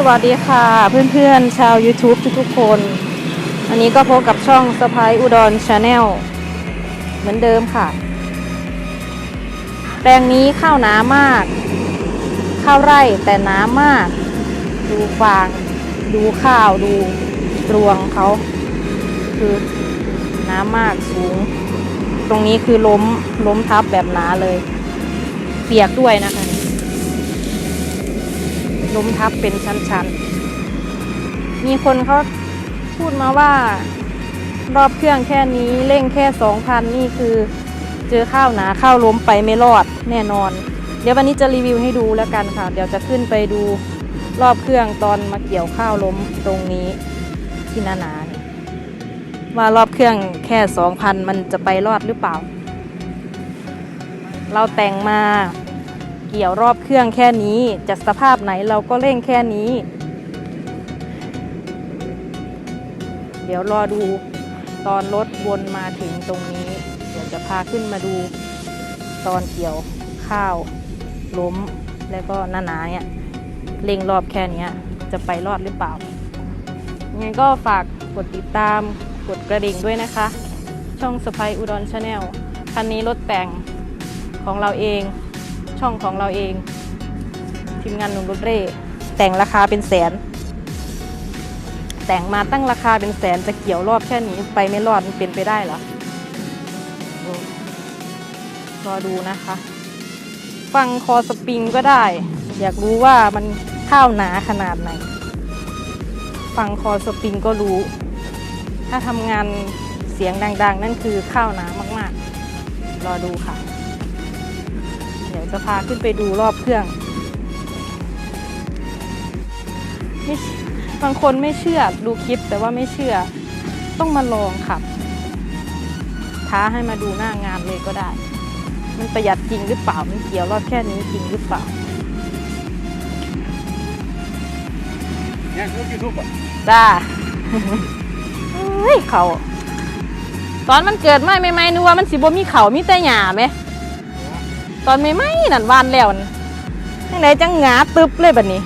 สวัสดีค่ะเพื่อนๆ ชาว YouTube ทุกๆคน อันนี้ก็พบกับช่องสไปอุดรชาแนลเหมือนเดิมค่ะ แปลงนี้ข้าวหนามาก ข้าวไร่แต่หนามาก ดูฟาง ดูข้าวดูรวงเขาคือหนามากสูง ตรงนี้คือล้มล้มทับแบบหนาเลย เปียกด้วยนะคะ ล้มทับเป็นชั้นๆ มีคนเขาพูดมาว่ารอบเครื่องแค่นี้เร่งแค่สองพันนี่คือเจอข้าวหนาข้าวล้มไปไม่รอดแน่นอน เดี๋ยววันนี้จะรีวิวให้ดูแล้วกันค่ะ เดี๋ยวจะขึ้นไปดูรอบเครื่องตอนมาเกี่ยวข้าวล้มตรงนี้ที่นานาเนี่ยว่ารอบเครื่องแค่สองพันมันจะไปรอดหรือเปล่า เราแต่งมา เกี่ยวรอบเครื่องแค่นี้จะสภาพไหนเราก็เร่งแค่นี้ เดี๋ยวรอดูตอนรถวนมาถึงตรงนี้ เดี๋ยวจะพาขึ้นมาดูตอนเกี่ยวข้าวล้มแล้วก็หนาๆเนี่ยเร่งรอบแค่นี้จะไปรอดหรือเปล่ายังไงก็ฝากกดติดตามกดกระดิ่งด้วยนะคะ ช่องสไปอุดรชาแนลคันนี้รถแต่งของเราเอง ช่องของเราเอง ทีมงานหนุ่มรถเร่แต่งราคาเป็นแสน แต่งมาตั้งราคาเป็นแสนจะเกี่ยวรอบแค่นี้ไปไม่รอดมันเป็นไปได้เหรอรอดูนะคะ ฟังคอสปริงก็ได้ อยากรู้ว่ามันข้าวหนาขนาดไหน ฟังคอสปริงก็รู้ ถ้าทำงานเสียงดัง ๆ นั่นคือข้าวหนามากๆ รอดูค่ะ เดี๋ยวจะพาขึ้นไปดูรอบเครื่องไม่เชื่อบางคนไม่เชื่อดูคลิปแต่ว่าไม่เชื่อ ต้องมาลองขับ ท้าให้มาดูหน้างานเลยก็ได้ มันประหยัดจริงหรือเปล่ามันเกี่ยวรอบแค่นี้จริงหรือเปล่าเนี่ยลูกยูทูบอะจ้าเฮ้ยเขาตอนมันเกิดไม่ไม่ไม่นึกว่ามันสิบ่มีเขามีแต่หญ้าไหม ตอนไม่ไม่นั่นวานแล้วนั่นยังไงจังหงาตึบเลยแบบนี้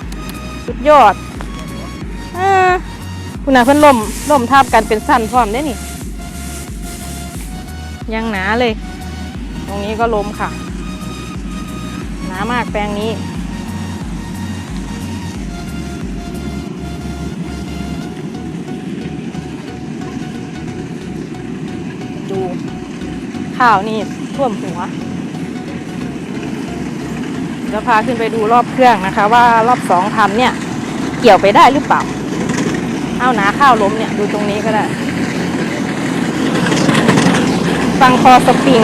สุดยอดอคุณน่ะเพิ่นล่มล่มทับกันเป็นสั้นพร้อมได้นี่ ยังหนาเลย ตรงนี้ก็ล้มค่ะ หนามากแปลงนี้ดูข้าวนี่ท่วมหัว จะพาขึ้นไปดูรอบเครื่องนะคะ ว่ารอบสองทำเนี่ย เกี่ยวไปได้หรือเปล่า เอาหนาข้าวล้มเนี่ย ดูตรงนี้ก็ได้ ฟังคอสปริง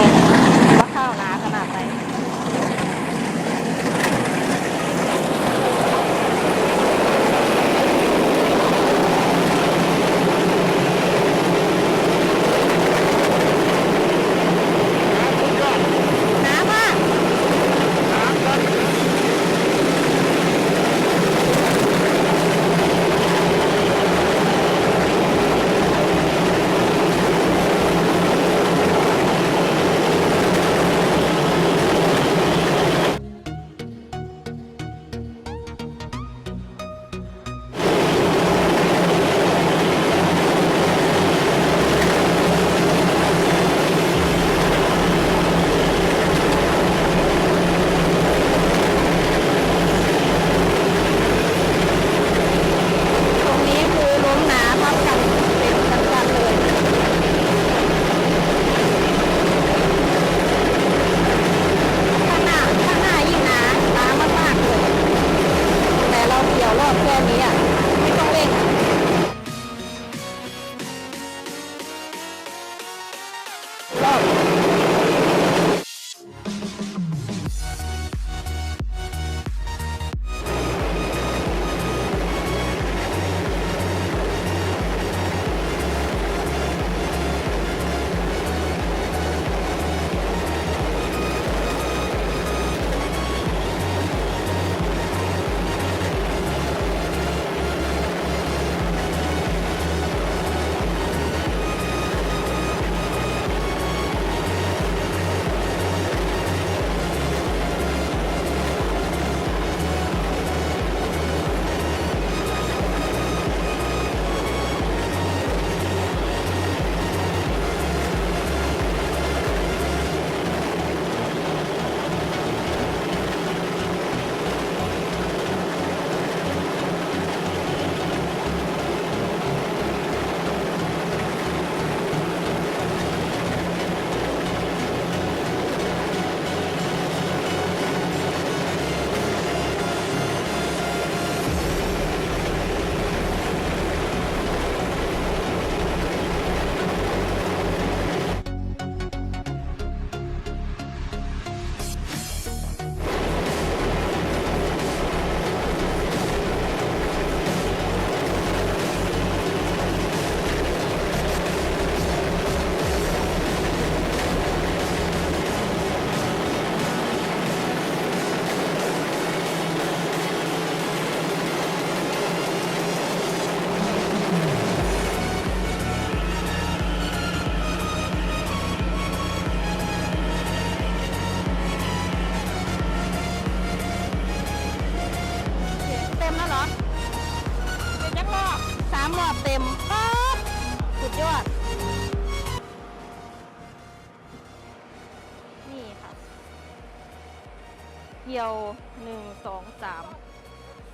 เกี่ยวหนึ่งสองสาม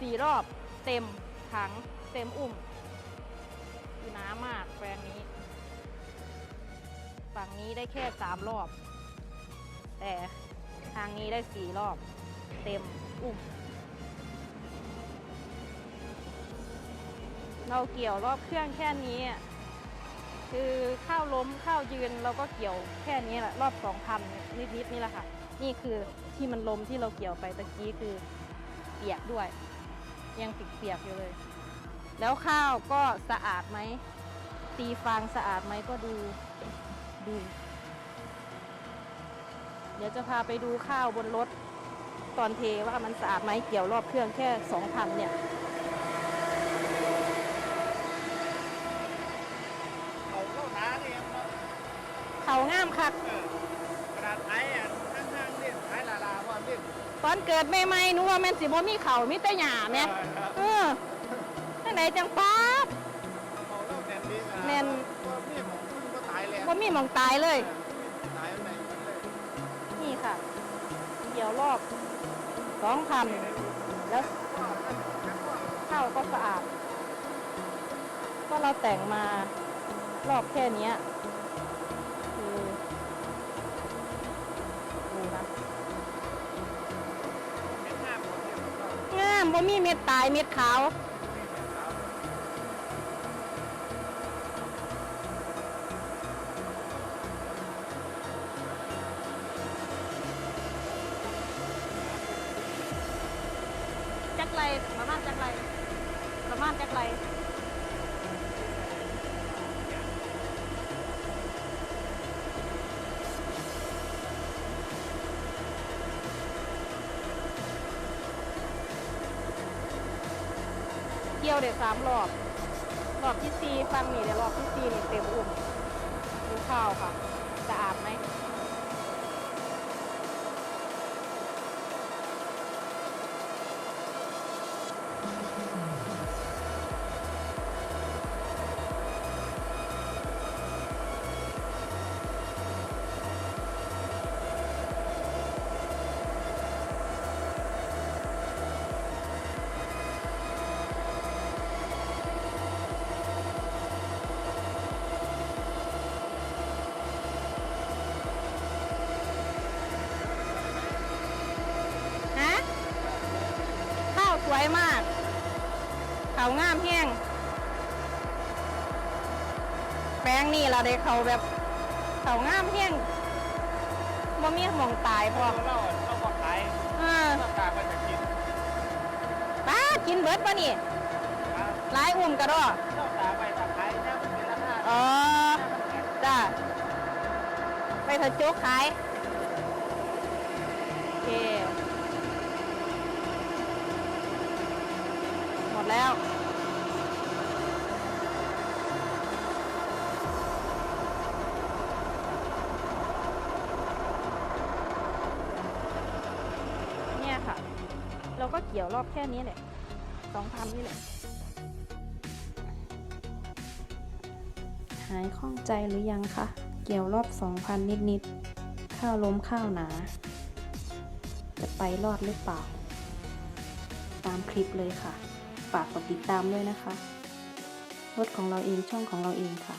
สี่รอบเต็มถังเต็มอุ้มคือหน้ามากแปลงนี้ ฝั่งนี้ได้แค่สามรอบ แต่ทางนี้ได้สี่รอบ เต็มอุ้มเราเกี่ยวรอบเครื่องแค่นี้ คือข้าวล้มข้าวยืนเราก็เกี่ยวแค่นี้แหละรอบสองพันนิดๆนี่แหละค่ะ นี่คือที่มันล้มที่เราเกี่ยวไปตะกี้คือเปียกด้วย ยังติดเปียกอยู่เลย แล้วข้าวก็สะอาดไหมตีฟางสะอาดไหมก็ดูดู เดี๋ยวจะพาไปดูข้าวบนรถตอนเทว่ามันสะอาดไหมเกี่ยวรอบเครื่องแค่สองพันเนี่ย เขาเข้าหนาเนี่ยเนาะ เขางาม คักเออกระดาษไทยอะข้างๆเล่นไทยลาลาว่าเล่นตอนเกิดใหม่ๆหนูว่าแม่นสิบ่มีเขามีแต่หญ้าแม่เออครับเออจังไหนจังป๊าบเขาเล่าแดนดีอะแม่นก็นี่ของคุณก็ตายแล้วบ่มีหมองตายเลย ตายไปหมดเลยนี่ค่ะเกี่ยวรอบสองพันแล้วข้าวก็สะอาด ก็เราแต่งมารอบแค่เนี้ย บ่มีเม็ดตายเม็ดขาว ไม่เห็นแล้ว จักไรประมาณจักไรประมาณจักไรเที่ ยวเดี๋ยวสามรอบรอบที่สี่ฟังนี่เดี๋ยวรอบที่สี่นี่เต็มอุ่มดูข้าวค่ะสะอาดไหม เขาวงามแห้งแป้งนี่เราได้เขาแบบเขาวงามแห้งบ่มีหมองตายพอเราเราเราบอกขายเออต้องการมาจากกินป้ากินเบิดปะนี่ครับหลายอุ่มกระดอต้องการไปจากขายเนี่ยมันเป็นราคาอ๋อจ้าไปเถอะโจ๊กขายโอเคหมดแล้ว เนี่ยค่ะ เกี่ยวรอบแค่นี้แหละสองพันนี่แหละ หายข้องใจหรือยังคะ เกี่ยวรอบ2,000นิดๆ ข้าวล้มข้าวหนา จะไปรอดหรือเปล่า ตามคลิปเลยค่ะ ฝากกดติดตามด้วยนะคะ รถของเราเองช่องของเราเองค่ะ